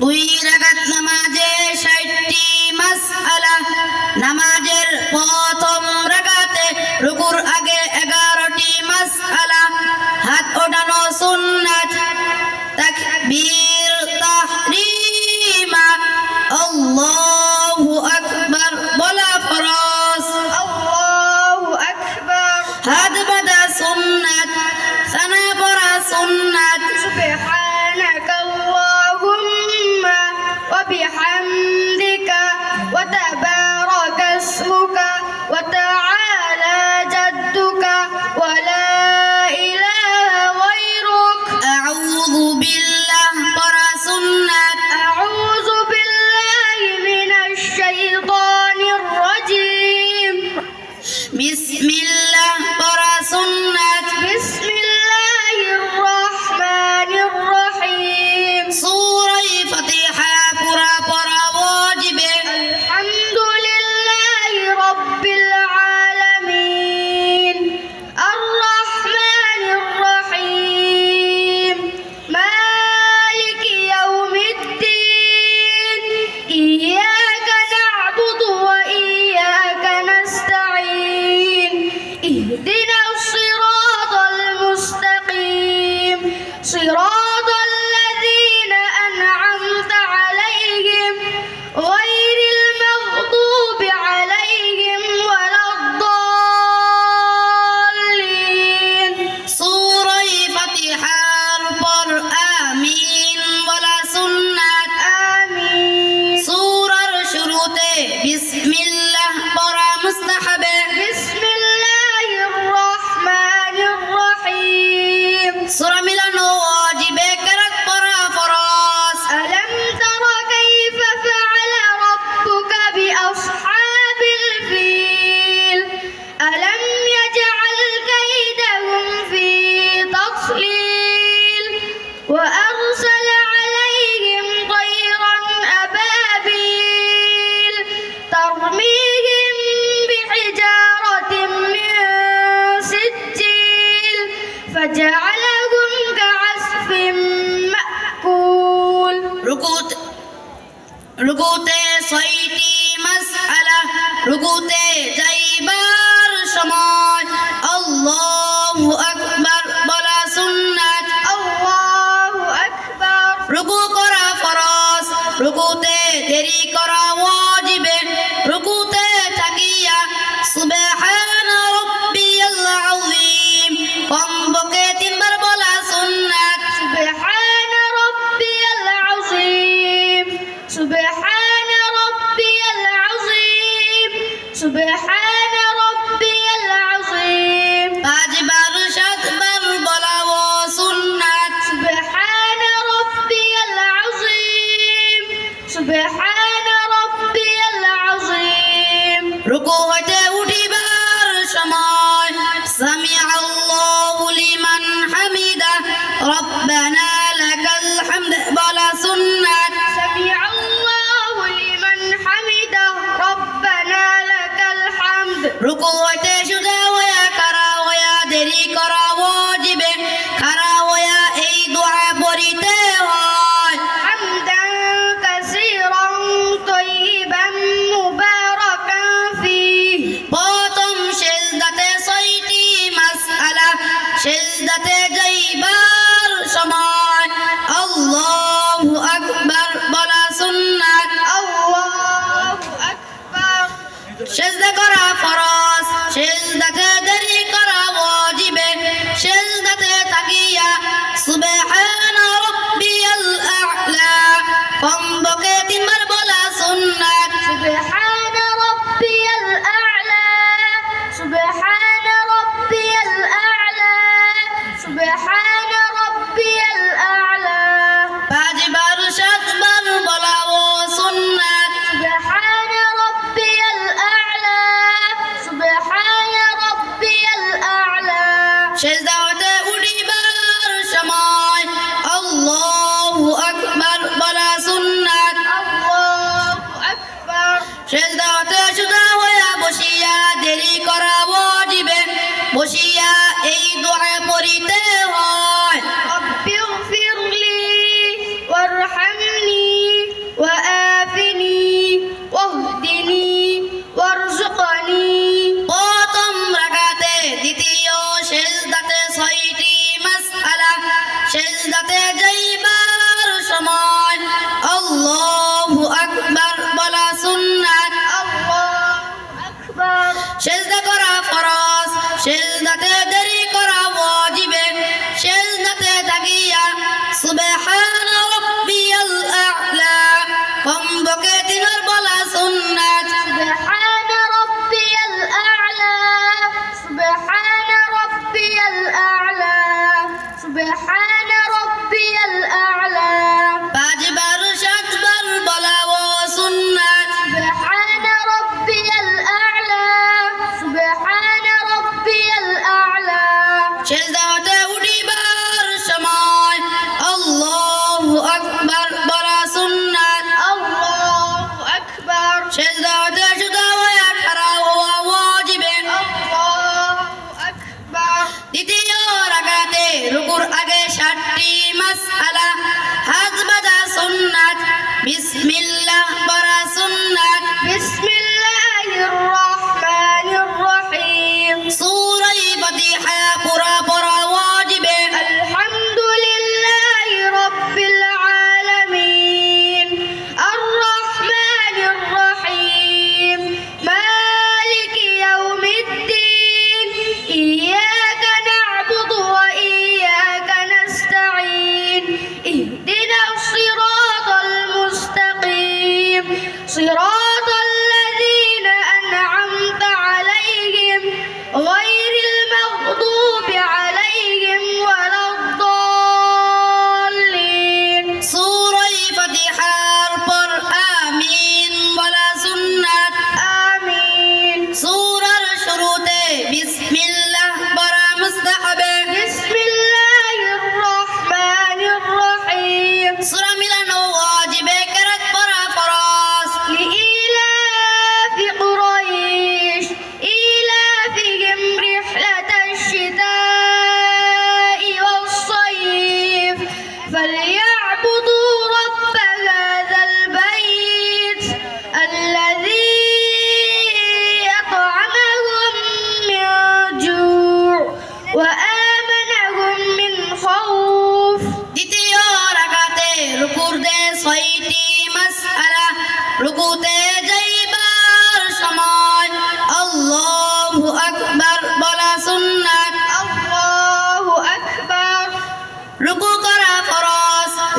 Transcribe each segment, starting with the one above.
দুই ষাটটি নামাজের প্রথম রাকাতে রুকুর আগে এগারোটি মাসআলা। হাত ওঠানো সুন্নাত। বলা হাত বাঁধা সুন্নাত। الشيطان রুকুতে ছয়টি মাসআলা রুকুতে যাইবার সময় আল্লাহু আকবার বিসমিল্লা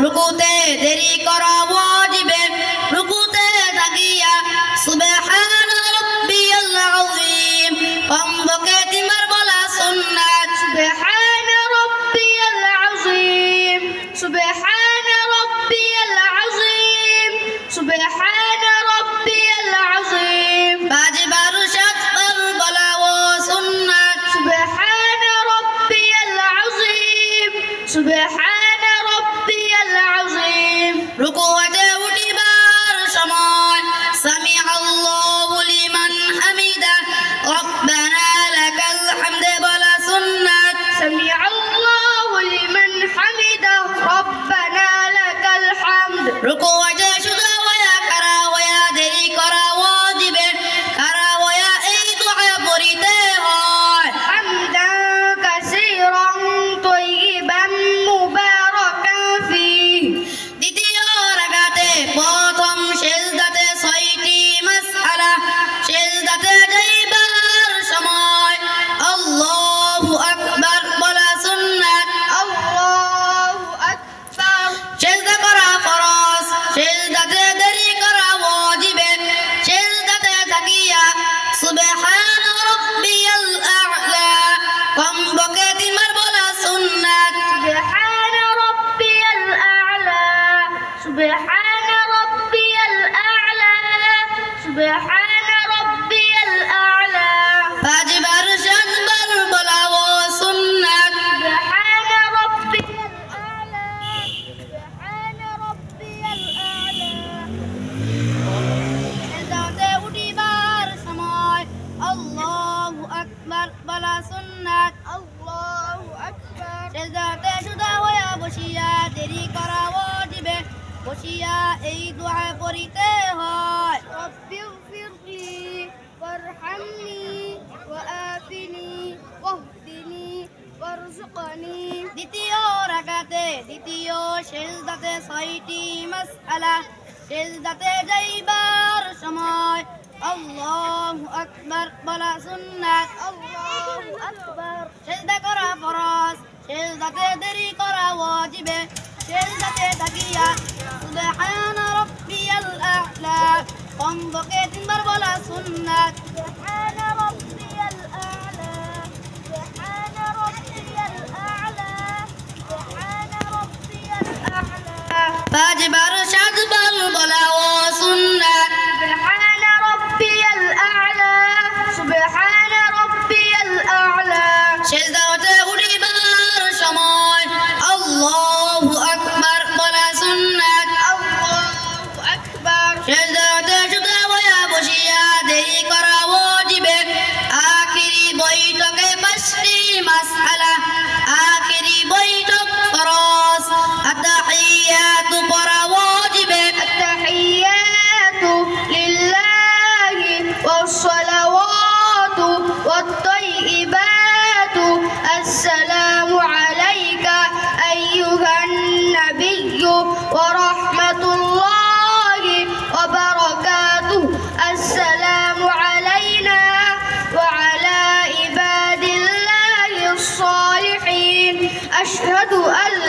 রুকুতে দেরি করা ওয়াজিবে রুকুতে তাকিয়া সুবহান 録音は এই দোয়া করিতে হয়। দ্বিতীয় রাকাতে দ্বিতীয় সেজদাতে ছয়টি মাসআলা সেজদাতে যাইবার সময়। আল্লাহু আকবার বলা সুন্নাত। আল্লাহু আকবার। সেজদা করা দেরি করা ওয়াজিবে। সেজদাতে তাকিয়া সুবহান রব্বিয়াল আ'লা। কমপক্ষে তিনবার বলা সুন্নাত। সুবহান রব্বিয়াল আ'লা, সুবহান রব্বিয়াল আ'লা, সুবহান রব্বিয়াল আ'লা। পাঁচবার সাতবার أشهد أن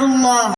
Pablo.